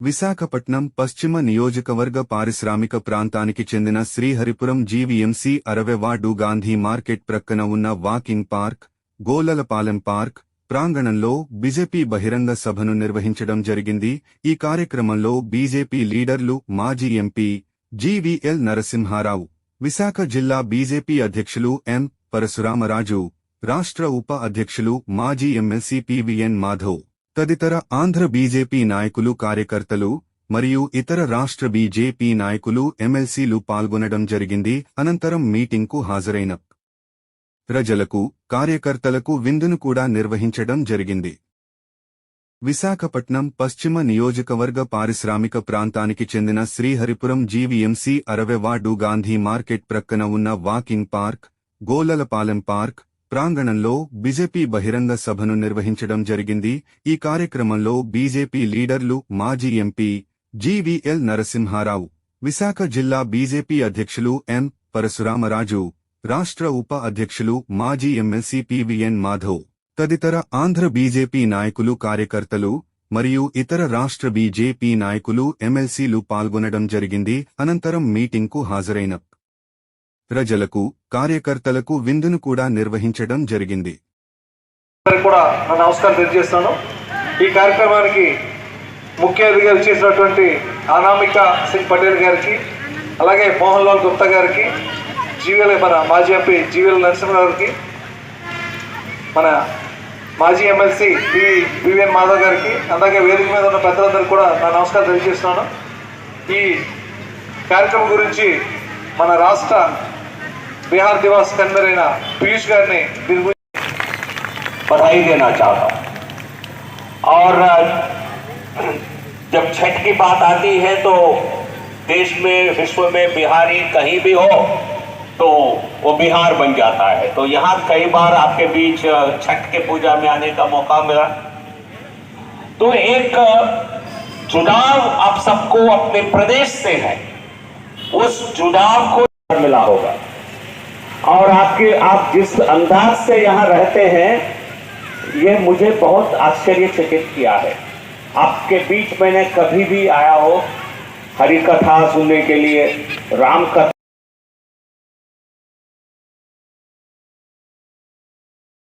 విశాఖపట్నం పశ్చిమ నియోజకవర్గ పారిశ్రామిక ప్రాంతానికి చెందిన శ్రీహరిపురం జీవీఎంసీ అరవెవాడు గాంధీ మార్కెట్ ప్రక్కన ఉన్న వాకింగ్ పార్క్ గోలలపాలెం పార్క్ ప్రాంగణంలో బీజేపీ బహిరంగ సభను నిర్వహించడం జరిగింది. ఈ కార్యక్రమంలో బీజేపీ లీడర్లు మాజీ ఎంపీ జీవీఎల్ నరసింహారావు విశాఖ జిల్లా బీజేపీ అధ్యక్షులు ఎం పరశురామరాజు రాష్ట్ర ఉప అధ్యక్షులు మాజీ ఎమ్మెల్సీ పివిఎన్ మాధవ్. తదితర ఆంధ్ర బీజేపీ నాయకులు కార్యకర్తలు మరియు ఇతర రాష్ట్ర బీజేపీ నాయకులు ఎమ్మెల్సీలు పాల్గొనడం జరిగింది. అనంతరం మీటింగ్కు హాజరైన ప్రజలకు కార్యకర్తలకు విందును కూడా నిర్వహించడం జరిగింది. విశాఖపట్నం పశ్చిమ నియోజకవర్గ పారిశ్రామిక ప్రాంతానికి చెందిన శ్రీహరిపురం జీవీఎంసీ అరవెవాడు గాంధీ మార్కెట్ ప్రక్కన ఉన్న వాకింగ్ పార్క్ గోలలపాలెం పార్క్ ప్రాంగణంలో బీజేపీ బహిరంగ సభను నిర్వహించడం జరిగింది. ఈ కార్యక్రమంలో బీజేపీ లీడర్లు మాజీ ఎంపీ జీవీఎల్ నరసింహారావు విశాఖ జిల్లా బీజేపీ అధ్యక్షులు ఎం పరశురామరాజు రాష్ట్ర ఉప అధ్యక్షులు మాజీ ఎమ్మెల్సీ పివిఎన్ మాధవ్. తదితర ఆంధ్ర బీజేపీ నాయకులు కార్యకర్తలు మరియు ఇతర రాష్ట్ర బీజేపీ నాయకులు ఎమ్మెల్సీలు పాల్గొనడం జరిగింది. అనంతరం మీటింగ్కు హాజరైన ప్రజలకు కార్యకర్తలకు విందును కూడా నిర్వహించడం జరిగింది. కూడా నా నమస్కారం తెలియజేస్తాను ఈ కార్యక్రమానికి ముఖ్య అతిథిగా చేసినటువంటి అనామిక సింగ్ పటేల్ గారికి అలాగే మోహన్ లాల్ గుప్తా గారికి జీవీఎల్ మన మాజీ ఎంపీ జీవీఎల్ నరసింహ గారికి మన మాజీ ఎమ్మెల్సీ పివి వివిఎన్ మాధవ్ గారికి అలాగే వేదిక మీద ఉన్న పెద్దలందరికీ కూడా నా నమస్కారం తెలియజేస్తున్నాను. ఈ కార్యక్రమం గురించి మన రాష్ట్ర बिहार दिवस के अंदर रहना पीयूष पीयूषगढ़ ने बधाई देना चाहता और जब छठ की बात आती है तो देश में, विश्व में बिहारी कहीं भी हो तो वो बिहार बन जाता है। तो यहाँ कई बार आपके बीच छठ के पूजा में आने का मौका मिला। तो एक चुनाव आप सबको अपने प्रदेश से है। उस चुनाव को मिला होगा। और आपके, आप जिस अंदाज से यहाँ रहते हैं, ये मुझे बहुत आश्चर्यचकित किया है। आपके बीच मैंने कभी भी आया हो हरी कथा सुनने के लिए राम कथा